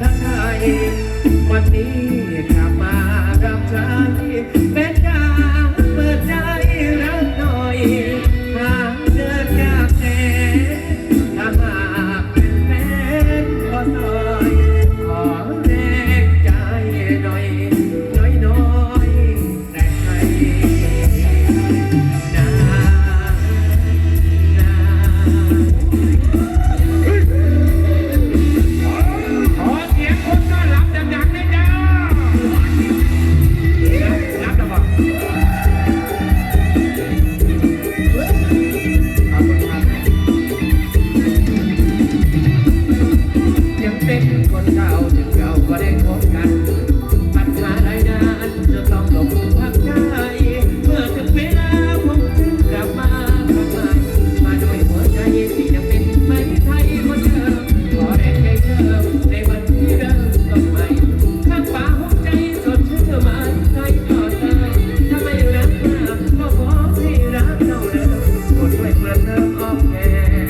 ชัดชัยวันนี้กลับมารับใช้ เป็นคนเก่าถึงเราก็ได้พบกันปัญหาไรนจะต้องหลงพัใจเมื่อถึงเวลาผมกลับมาทำไมมาดยหัวใจที่ยัเป็นไม่ไทยคนเดิมขอแรงใจเธอในวันที่เริ่ต้นใหม่ข้างฟ้าหัวใจสดชื่นมาไทยต่อใจถ้าไม่รักก็ขอให้รักเราเดิมหมดด้วยเพื่นเริ่มออกแง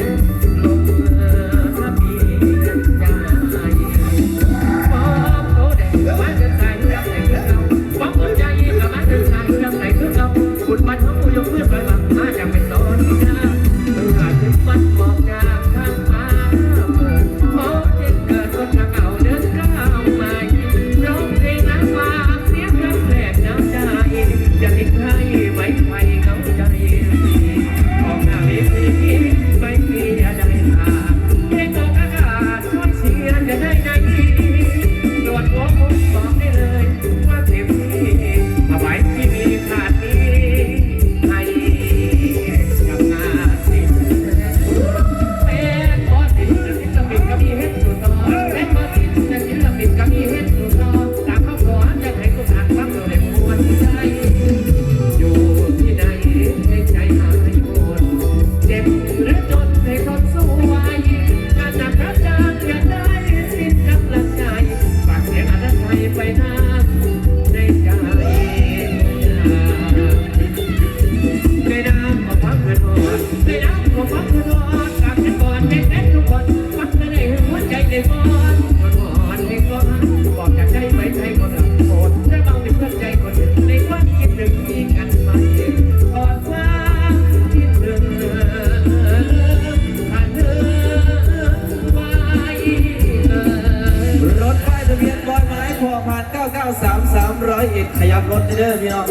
8 9 9 3 3 0 1ขยับรถเด้อพี่น้อง